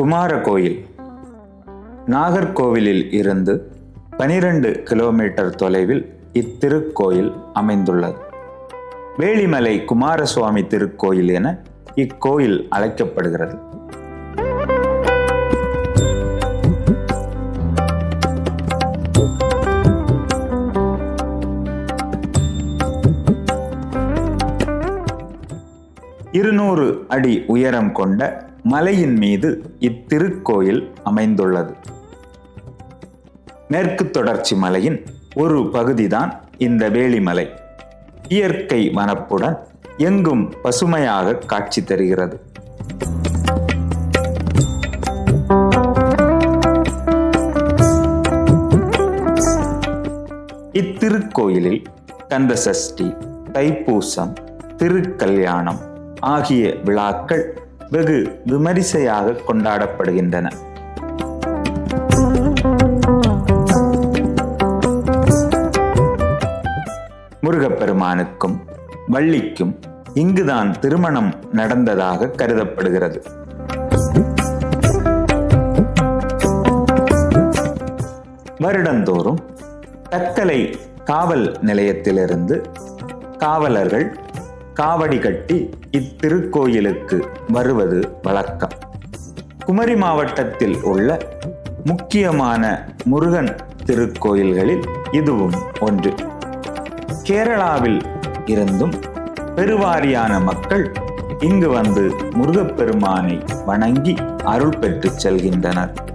குமார கோயில் நாகர்கோவிலில் இருந்து பனிரெண்டு கிலோமீட்டர் தொலைவில் இத்திருக்கோயில் அமைந்துள்ளது. வேளிமலை குமாரசுவாமி திருக்கோயில் என இக்கோயில் அழைக்கப்படுகிறது. இருநூறு அடி உயரம் கொண்ட மலையின் மீது இத்திருக்கோயில் அமைந்துள்ளது. மேற்கு தொடர்ச்சி மலையின் ஒரு பகுதிதான் இந்த வேலிமலை. இயற்கை வனப்புடன் எங்கும் பசுமையாக காட்சி தருகிறது. இத்திருக்கோயிலில் கந்த சஷ்டி தைப்பூசம் திருக்கல்யாணம் ஆகிய விழாக்கள் வெகு விமரிசையாக கொண்டாடப்படுகின்றன. முருகப்பெருமானுக்கும் வள்ளிக்கும் இங்குதான் திருமணம் நடந்ததாக கருதப்படுகிறது. வருடந்தோறும் தக்கலை காவல் நிலையத்திலிருந்து காவலர்கள் காவடி கட்டி இத்திருக்கோயிலுக்கு வருவது வழக்கம். குமரி மாவட்டத்தில் உள்ள முக்கியமான முருகன் திருக்கோயில்களில் இதுவும் ஒன்று. கேரளாவில் இருந்தும் பெருவாரியான மக்கள் இங்கு வந்து முருகப்பெருமானை வணங்கி அருள் பெற்றுச் செல்கின்றனர்.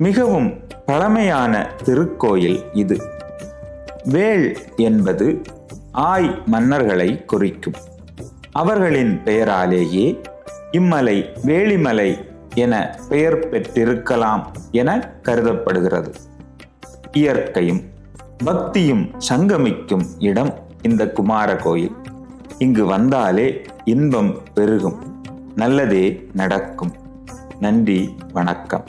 மிகவும் பழமையான திருக்கோயில் இது. வேள் என்பது ஆய் மன்னர்களை குறிக்கும். அவர்களின் பெயராலேயே இம்மலை வேளிமலை என பெயர் பெற்றிருக்கலாம் என கருதப்படுகிறது. இயற்கையும் பக்தியும் சங்கமிக்கும் இடம் இந்த குமார கோயில். இங்கு வந்தாலே இன்பம் பெருகும். நல்லதே நடக்கும். நன்றி வணக்கம்.